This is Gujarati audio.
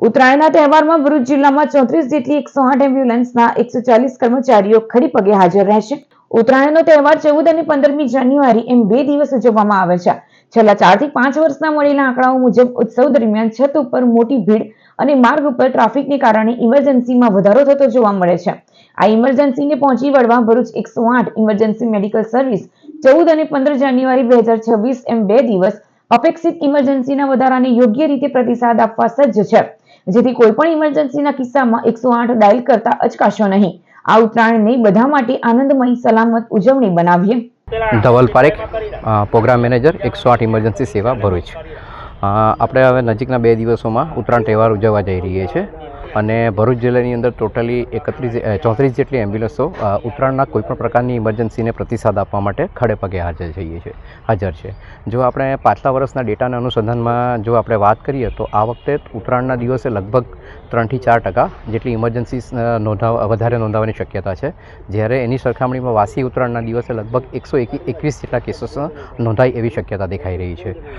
ઉત્તરાયણના તહેવારમાં ભરૂચ જિલ્લામાં ચોત્રીસ જેટલી એકસો આઠ એમ્બ્યુલન્સના એકસો ચાલીસ કર્મચારીઓ ખડી પગે હાજર રહેશે. ઉત્તરાયણનો તહેવાર ચૌદ અને પંદરમી જાન્યુઆરી એમ બે દિવસ ઉજવવામાં આવે છે. છેલ્લા ચારથી પાંચ વર્ષના મળેલા આંકડાઓ મુજબ ઉત્સવ દરમિયાન છત ઉપર મોટી ભીડ અને માર્ગ ઉપર ટ્રાફિકને કારણે ઇમરજન્સીમાં વધારો થતો જોવા મળે છે. આ ઇમરજન્સીને પહોંચી વળવા ભરૂચ એકસો આઠ ઇમરજન્સી મેડિકલ સર્વિસ ચૌદ અને પંદર જાન્યુઆરી બે હજાર છવ્વીસ એમ બે દિવસ અપેક્ષિત ઇમરજન્સીના વધારાને યોગ્ય રીતે પ્રતિસાદ આપવા સજ્જ છે. જેથી કોઈ પણ ઇમરજન્સીના કિસ્સામાં એકસો આઠ ડાયલ કરતા અચકાશો નહીં. આ ઉત્તરાયણને બધા માટે આનંદમય સલામત ઉજવણી બનાવીએ. ધવલ પારેખ પ્રોગ્રામ મેનેજર એકસો આઠ ઇમરજન્સી સેવા ભરૂચ. આપણે હવે નજીકના બે દિવસોમાં ઉત્તરાયણ તહેવાર ઉજવવા જઈ રહીએ છીએ. અને ભરૂચ જિલ્લાની અંદર ટોટલી એકત્રીસ ચોત્રીસ જેટલી એમ્બ્યુલન્સો ઉત્તરાયણના કોઈપણ પ્રકારની ઇમરજન્સીને પ્રતિસાદ આપવા માટે ખડે પગે હાજર જઈએ છે હાજર છે. જો આપણે પાછલા વર્ષના ડેટાના અનુસંધાનમાં જો આપણે વાત કરીએ તો આ વખતે ઉત્તરાયણના દિવસે લગભગ ત્રણથી ચાર ટકા જેટલી ઇમરજન્સી નોંધાવ, વધારે નોંધાવવાની શક્યતા છે. જ્યારે એની સરખામણીમાં વાસી ઉત્તરાયણના દિવસે લગભગ એકસો એકવીસ જેટલા કેસીસ નોંધાય એવી શક્યતા દેખાઈ રહી છે.